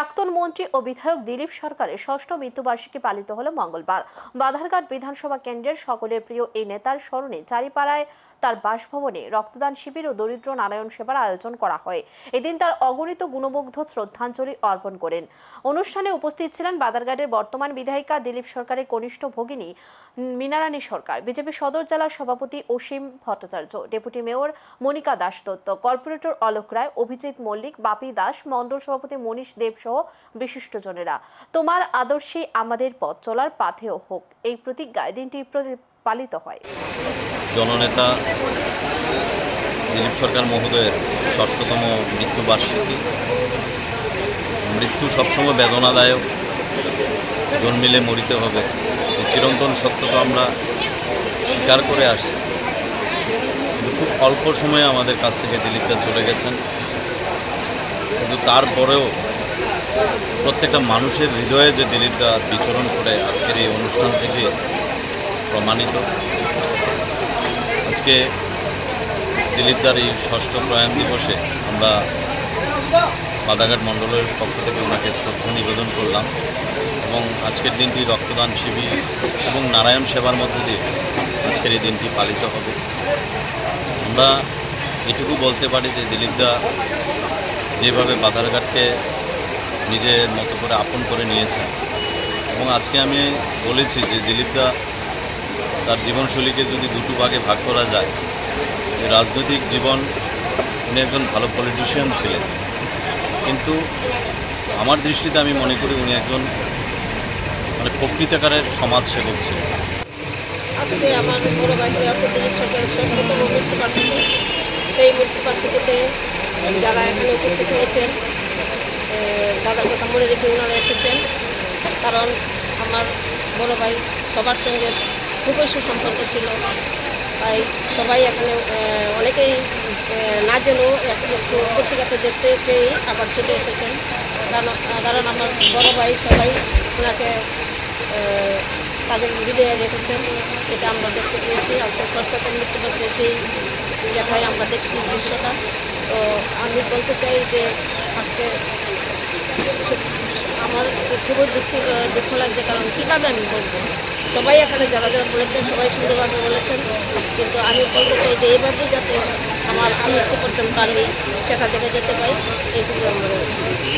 প্রাক্তন মন্ত্রী ও বিধায়ক দিলীপ সরকারের ষষ্ঠ মৃত্যুবার্ষিকী পালিত হল মঙ্গলবার। বাধারঘাট বিধানসভা কেন্দ্রের সকলের প্রিয় এই নেতার স্মরণে চারিপাড়ায় তার বাসভবনে রক্তদান শিবির ও দরিদ্র নারায়ণ সেবার আয়োজন করা হয়। এদিন তার অগণিত গুণমুগ্ধ শ্রদ্ধাঞ্জলি অর্পণ করেন। অনুষ্ঠানে উপস্থিত ছিলেন বাদারঘাটের বর্তমান বিধায়িকা দিলীপ সরকারের কনিষ্ঠ ভগিনী মিনারানী সরকার, বিজেপি সদর জেলার সভাপতি Asim Bhattacharya, deputy mayor Monika Das Dutta, corporator Alok Roy, Abhijit Mallick, Bapi Das মণ্ডল সভাপতি মনীষ দেব সহ বিশিষ্টজনেরা তোমার আদর্শে আমাদের পথ চলার পাথেয় হোক, এই প্রতিজ্ঞায় দিনটি পালিত হয়। জননেতা দিলীপ সরকার মহোদয়ের ষষ্ঠতম মৃত্যুবার্ষিকী। মৃত্যু সবসময় বেদনাদায়ক, জন্মিলে মরিতে হবে। চিরন্তন সত্য তো আমরা স্বীকার করে কিন্তু খুব অল্প সময়ে আমাদের কাছ থেকে দিলীপদা চলে গেছেন। কিন্তু তারপরেও প্রত্যেকটা মানুষের হৃদয়ে যে দিলীপদা বিচরণ করে আজকের এই অনুষ্ঠান থেকে প্রমাণিত। আজকে দিলীপদার এই ষষ্ঠ প্রয়াণ দিবসে আমরা বাদাঘাট মণ্ডলের পক্ষ থেকে ওনাকে শ্রদ্ধা নিবেদন করলাম এবং আজকের দিনটি রক্তদান শিবির এবং নারায়ণ সেবার মধ্য দিয়ে আজকের এই দিনটি পালিত হবে। আমরা এটুকু বলতে পারি যে দিলীপদা যেভাবে বাধারঘাটকে নিজের মতো করে আপন করে নিয়েছেন। এবং আজকে আমি বলেছি যে দিলীপদা তার জীবনশৈলীকে যদি দুটো ভাগে ভাগ করা যায় রাজনৈতিক জীবন, উনি একজন ভালো পলিটিশিয়ান ছিলেন। কিন্তু আমার দৃষ্টিতে আমি মনে করি উনি একজন মানে প্রকৃতাকারের সমাজ সেবক ছিলেন। সেই যারা এখানে উপস্থিত হয়েছেন দাদার কথা মনে রেখে ওনারা এসেছেন। কারণ আমার বড় ভাই সবার সঙ্গে খুবই সুসম্পর্ক ছিল। তাই সবাই এখানে অনেকেই না জেনেও একটু পত্রিকাতে দেখতে পেয়ে আবার ছুটে এসেছেন। কারণ কারণ আমার বড় ভাই সবাই ওনাকে তাদের হৃদয়ে রেখেছেন। এটা আমরা দেখতে পেয়েছি। আজকে সরকারের মৃত্যুবাসে সেই জায়গায় আমরা দেখছি দৃশ্যটা। তো আমি বলতে চাই যে আজকে আমার খুবই দুঃখ দুঃখ লাগছে, কারণ কীভাবে আমি বলব? সবাই এখানে যারা যারা বলেছেন, সবাই সুন্দরভাবে বলেছেন, কিন্তু আমি বলতে চাই যে এইভাবে যাতে আমার আমৃত্যু পর্যন্ত আমি সেটা দেখে যেতে পাই এইটুকু আমরা